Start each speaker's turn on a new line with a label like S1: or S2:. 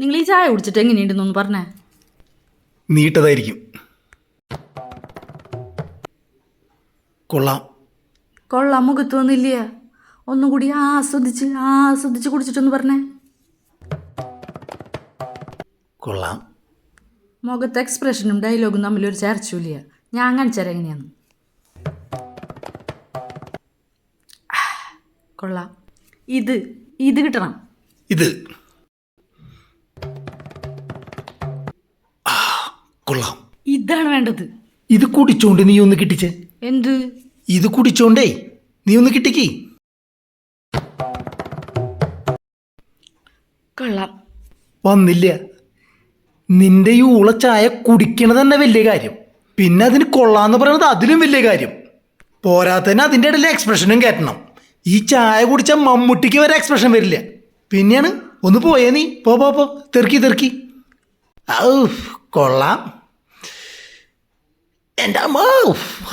S1: നിങ്ങൾ ഈ ചായ കുടിച്ചിട്ട് എങ്ങനെയുണ്ടെന്നൊന്ന് പറഞ്ഞേ.
S2: നീട്ടതായിരിക്കും. കൊള്ളാം.
S1: കൊള്ളാം മുഖത്ത് വന്നില്ല? ഒന്നും കൂടി ആസ്വദിച്ച് ആസ്വദിച്ച് കുടിച്ചിട്ടൊന്ന് പറഞ്ഞേ.
S2: കൊള്ളാം.
S1: മുഖത്തെ എക്സ്പ്രഷനും ഡയലോഗും തമ്മിൽ ഒരു ചേർച്ചയില്ല ഞാൻ അങ്ങനെ എങ്ങനെയാന്ന്. ആ, കൊള്ളാം. ഇത് ഇത് കിട്ടണം.
S2: ഇത്.
S1: ഇതാണ് വേണ്ടത്.
S2: ഇത് കുടിച്ചോണ്ട് നീ ഒന്ന് കിട്ടിച്ചേ.
S1: എന്ത്?
S2: ഇത് കുടിച്ചോണ്ടേ നീ ഒന്ന് കിട്ടിക്ക്.
S1: കൊള്ളാം.
S2: വന്നില്ല. നിന്റെ ഈ ഉളച്ചായ ചായ കുടിക്കണത് തന്നെ വലിയ കാര്യം. പിന്നെ അതിന് കൊള്ളാന്ന് പറയുന്നത് അതിലും വലിയ കാര്യം. പോരാത്തന്നെ അതിന്റെ ഇടയിൽ എക്സ്പ്രഷനും കയറ്റണം ഈ ചായ കുടിച്ച മമ്മൂട്ടിക്ക് വരെ എക്സ്പ്രഷൻ വരില്ല. പിന്നെയാണ് ഒന്ന് പോയേ നീ. പോ പോ പോ. തെറുക്കി തെറുക്കി. ഔ കൊള്ളാം. And I'm off.